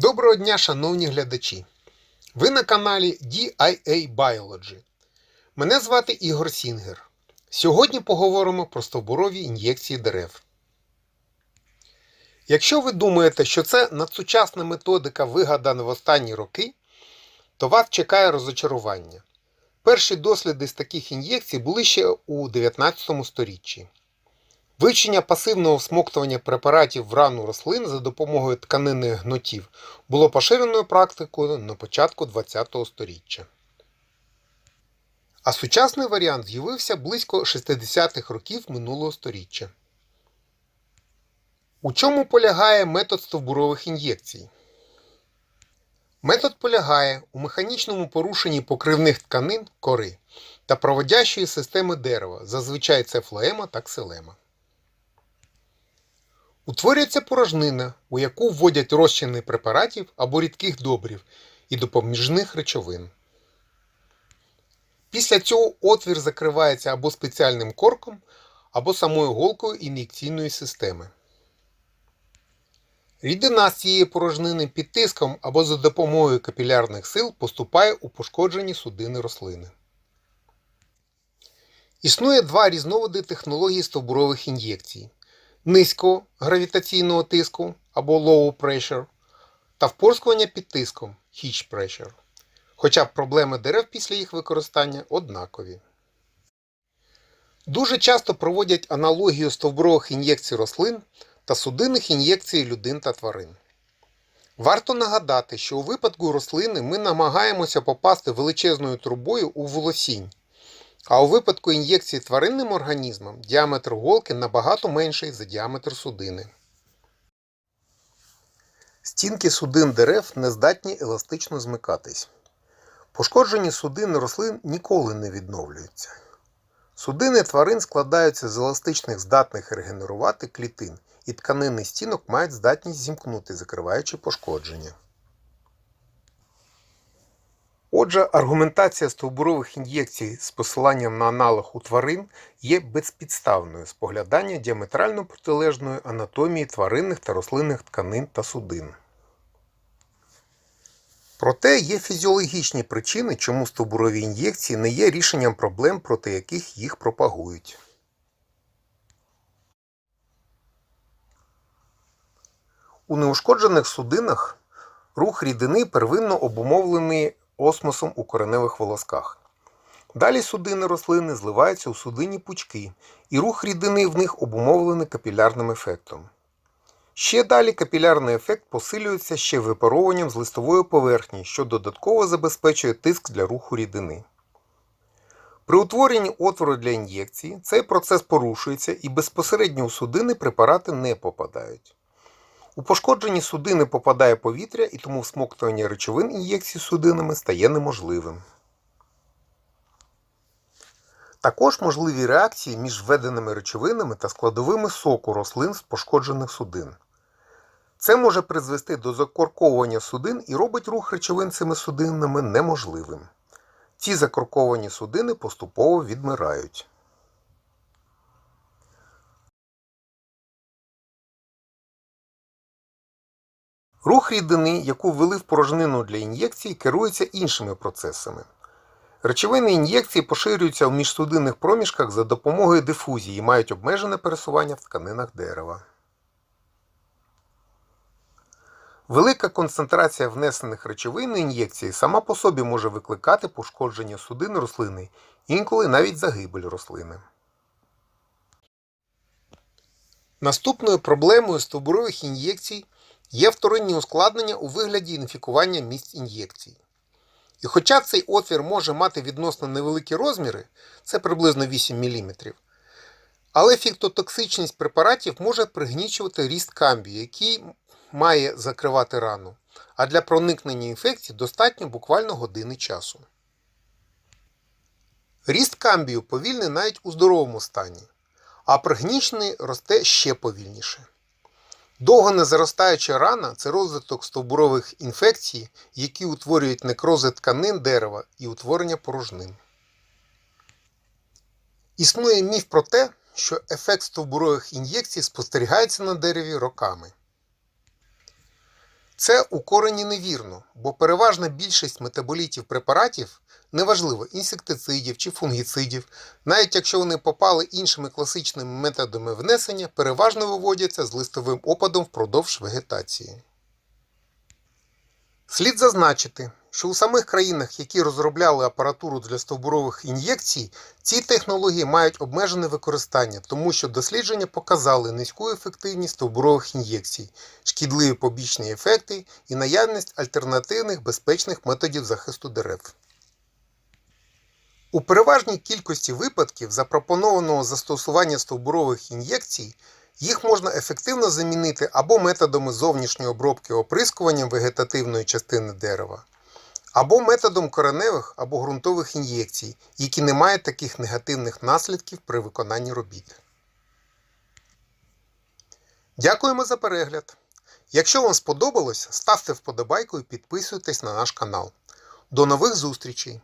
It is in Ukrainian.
Доброго дня, шановні глядачі! Ви на каналі DIA Biology. Мене звати Ігор Сінгер. Сьогодні поговоримо про стовбурові ін'єкції дерев. Якщо ви думаєте, що це надсучасна методика вигадана в останні роки, то вас чекає розочарування. Перші досліди з таких ін'єкцій були ще у 19 сторіччі. Вивчення пасивного всмоктування препаратів в рану рослин за допомогою тканинних гнотів було поширеною практикою на початку ХХ століття. А сучасний варіант з'явився близько 60-х років минулого століття. У чому полягає метод стовбурових ін'єкцій? Метод полягає у механічному порушенні покривних тканин кори та проводящої системи дерева, зазвичай це флоема та ксилема. Утворюється порожнина, у яку вводять розчини препаратів або рідких добрів і допоміжних речовин. Після цього отвір закривається або спеціальним корком, або самою голкою ін'єкційної системи. Рідина з цієї порожнини під тиском або за допомогою капілярних сил поступає у пошкоджені судини рослини. Існує два різновиди технології стовбурових ін'єкцій низького гравітаційного тиску або low pressure та впорскування під тиском high pressure. Хоча проблеми дерев після їх використання однакові. Дуже часто проводять аналогію стовбурових ін'єкцій рослин та судинних ін'єкцій людин та тварин. Варто нагадати, що у випадку рослини ми намагаємося попасти величезною трубою у волосінь, а у випадку ін'єкції тваринним організмам діаметр голки набагато менший за діаметр судини. Стінки судин дерев не здатні еластично змикатись. Пошкоджені судини рослин ніколи не відновлюються. Судини тварин складаються з еластичних здатних регенерувати клітин, і тканини стінок мають здатність зімкнути, закриваючи пошкодження. Отже, аргументація стовбурових ін'єкцій з посиланням на аналог у тварин є безпідставною з поглядання діаметрально протилежної анатомії тваринних та рослинних тканин та судин. Проте є фізіологічні причини, чому стовбурові ін'єкції не є рішенням проблем, проти яких їх пропагують. У неушкоджених судинах рух рідини первинно обумовлений осмосом у кореневих волосках. Далі судини рослини зливаються у судинні пучки, і рух рідини в них обумовлений капілярним ефектом. Ще далі капілярний ефект посилюється ще випаровуванням з листової поверхні, що додатково забезпечує тиск для руху рідини. При утворенні отвору для ін'єкції цей процес порушується і безпосередньо у судини препарати не попадають. У пошкоджені судини попадає повітря і тому всмоктування речовин ін'єкції судинами стає неможливим. Також можливі реакції між введеними речовинами та складовими соку рослин з пошкоджених судин. Це може призвести до закорковування судин і робить рух речовин цими судинами неможливим. Ці закорковані судини поступово відмирають. Рух рідини, яку ввели в порожнину для ін'єкції, керується іншими процесами. Речовини ін'єкції поширюються в міжсудинних проміжках за допомогою дифузії і мають обмежене пересування в тканинах дерева. Велика концентрація внесених речовин ін'єкції сама по собі може викликати пошкодження судин рослини, інколи навіть загибель рослини. Наступною проблемою стовбурових ін'єкцій є вторинні ускладнення у вигляді інфікування місць ін'єкцій. І хоча цей отвір може мати відносно невеликі розміри, це приблизно 8 мм, але фіктотоксичність препаратів може пригнічувати ріст камбію, який має закривати рану, а для проникнення інфекції достатньо буквально години часу. Ріст камбію повільний навіть у здоровому стані, а пригнічений росте ще повільніше. Довго не заростаюча рана це розвиток стовбурових інфекцій, які утворюють некрози тканин дерева і утворення порожнин. Існує міф про те, що ефект стовбурових ін'єкцій спостерігається на дереві роками. Це у корені невірно, бо переважна більшість метаболітів препаратів, неважливо інсектицидів чи фунгіцидів, навіть якщо вони попали іншими класичними методами внесення, переважно виводяться з листовим опадом впродовж вегетації. Слід зазначити, що у самих країнах, які розробляли апаратуру для стовбурових ін'єкцій, ці технології мають обмежене використання, тому що дослідження показали низьку ефективність стовбурових ін'єкцій, шкідливі побічні ефекти і наявність альтернативних безпечних методів захисту дерев. У переважній кількості випадків запропонованого застосування стовбурових ін'єкцій їх можна ефективно замінити або методами зовнішньої обробки оприскуванням вегетативної частини дерева, або методом кореневих або ґрунтових ін'єкцій, які не мають таких негативних наслідків при виконанні робіт. Дякуємо за перегляд. Якщо вам сподобалось, ставте вподобайку і підписуйтесь на наш канал. До нових зустрічей!